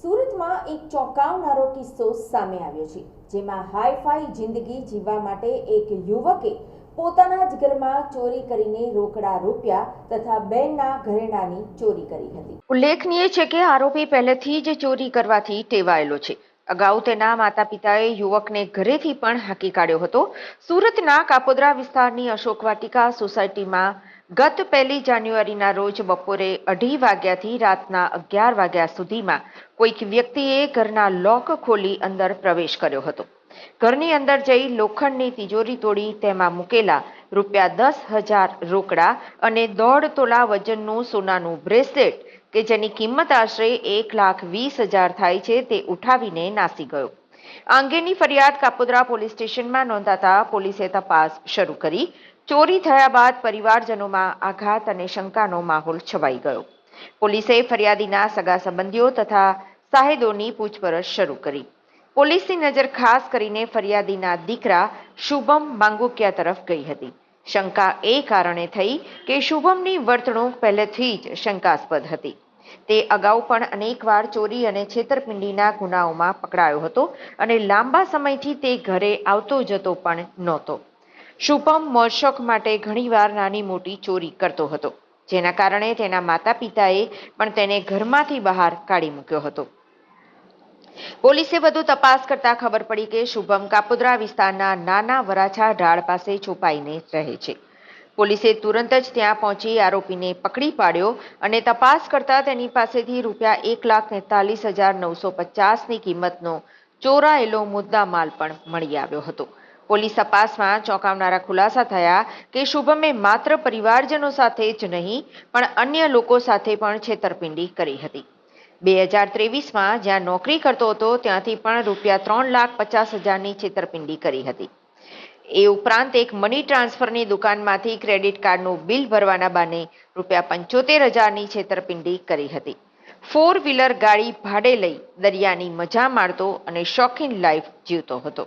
સુરતમાં એક ચોંકાવનારો કિસ્સો સામે આવ્યો છે, જેમાં હાઈફાઈ જિંદગી જીવવા માટે એક યુવકે પોતાના જ ઘરમાં ચોરી કરીને રોકડા રૂપિયા તથા બેનના ઘરેણાની ચોરી કરી હતી. ઉલ્લેખનીય છે કે આરોપી પહેલેથી જ ચોરી કરવાથી ટેવાયેલો છે. અગાઉ તેના માતા પિતાએ યુવકને ઘરેથી પણ હાંકી કાઢ્યો હતો. સુરતના કાપોદ્રા વિસ્તારની અશોક વાટિકા સોસાયટીમાં ગત પહેલી જાન્યુઆરીના રોજ બપોરે અઢી વાગ્યાથી રાતના અગિયાર વાગ્યા સુધીમાં કોઈક વ્યક્તિએ ઘરના લોક ખોલી અંદર પ્રવેશ કર્યો હતો. ઘરની અંદર જઈ લોખંડની તિજોરી તોડી તેમાં મૂકેલા રૂપિયા દસ હજાર રોકડા અને દોઢ તોલા વજનનું સોનાનું બ્રેસલેટ, કે જેની કિંમત આશરે એક લાખ વીસ હજાર થાય છે તે ઉઠાવીને નાસી ગયો. અંગેની ફરિયાદ કાપોદ્રા પોલીસ સ્ટેશનમાં નોંધાતા પોલીસે તપાસ શરૂ કરી. ચોરી થયા બાદ પરિવારજનોમાં આઘાત અને શંકાનો માહોલ છવાઈ ગયો. પોલીસે ફરિયાદીના સગા સંબંધીઓ તથા સાહેદોની પૂછપરછ શરૂ કરી. પોલીસની નજર ખાસ કરીને ફરિયાદીના દીકરા શુભમ માંગુકિયા તરફ ગઈ હતી. શંકા એ કારણે થઈ કે શુભમની વર્તણૂક પહેલેથી જ શંકાસ્પદ હતી. તે અગાઉ પણ અનેકવાર ચોરી અને છેતરપિંડીના ગુનાઓમાં પકડાયો હતો અને લાંબા સમયથી તે ઘરે આવતો જતો પણ નહોતો. શુભમ મોજશોખ માટે ઘણીવાર નાની મોટી ચોરી કરતો હતો, જેના કારણે તેના માતા પિતાએ પણ તેને ઘરમાંથી બહાર કાઢી મૂક્યો હતો. પોલીસે વધુ તપાસ કરતા ખબર પડી કે શુભમ કાપોદ્રા વિસ્તારના નાના વરાછા ઢાળ પાસે છુપાઈને રહે છે. પોલીસે તુરંત જ ત્યાં પહોંચી આરોપીને પકડી પાડ્યો અને તપાસ કરતા તેની પાસેથી રૂપિયા એક લાખ તેતાલીસ હજાર નવસો પચાસની કિંમતનો ચોરાયેલો મુદ્દામાલ પણ મળી આવ્યો હતો. પોલીસ તપાસમાં ચોંકાવનારા ખુલાસા થયા કે શુભમે માત્ર પરિવારજનો સાથે જ નહીં, પણ અન્ય લોકો સાથે પણ છેતરપિંડી કરી હતી. બે હજાર ત્રેવીસમાં જ્યાં નોકરી કરતો હતો, ત્યાંથી પણ રૂપિયા ત્રણ લાખ પચાસ હજારની છેતરપિંડી કરી હતી. એ ઉપરાંત એક મની ટ્રાન્સફરની દુકાનમાંથી ક્રેડિટ કાર્ડનું બિલ ભરવાના બાને રૂપિયા પંચોતેર હજારની છેતરપિંડી કરી હતી. ફોર વ્હીલર ગાડી ભાડે લઈ દરિયાની મજા માણતો અને શોખીન લાઈફ જીવતો હતો.